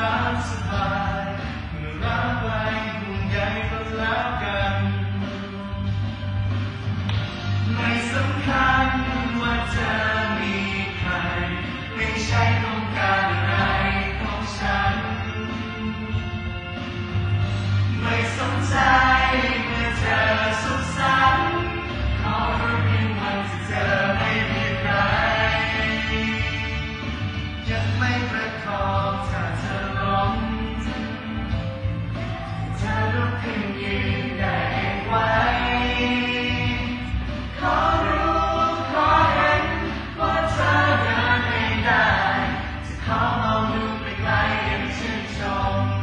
รักสบายเมื่อรักไปห่วงใยก็แล้วกัน ไม่สำคัญว่าจะมีใคร ไม่ใช่ who could be an ancient song.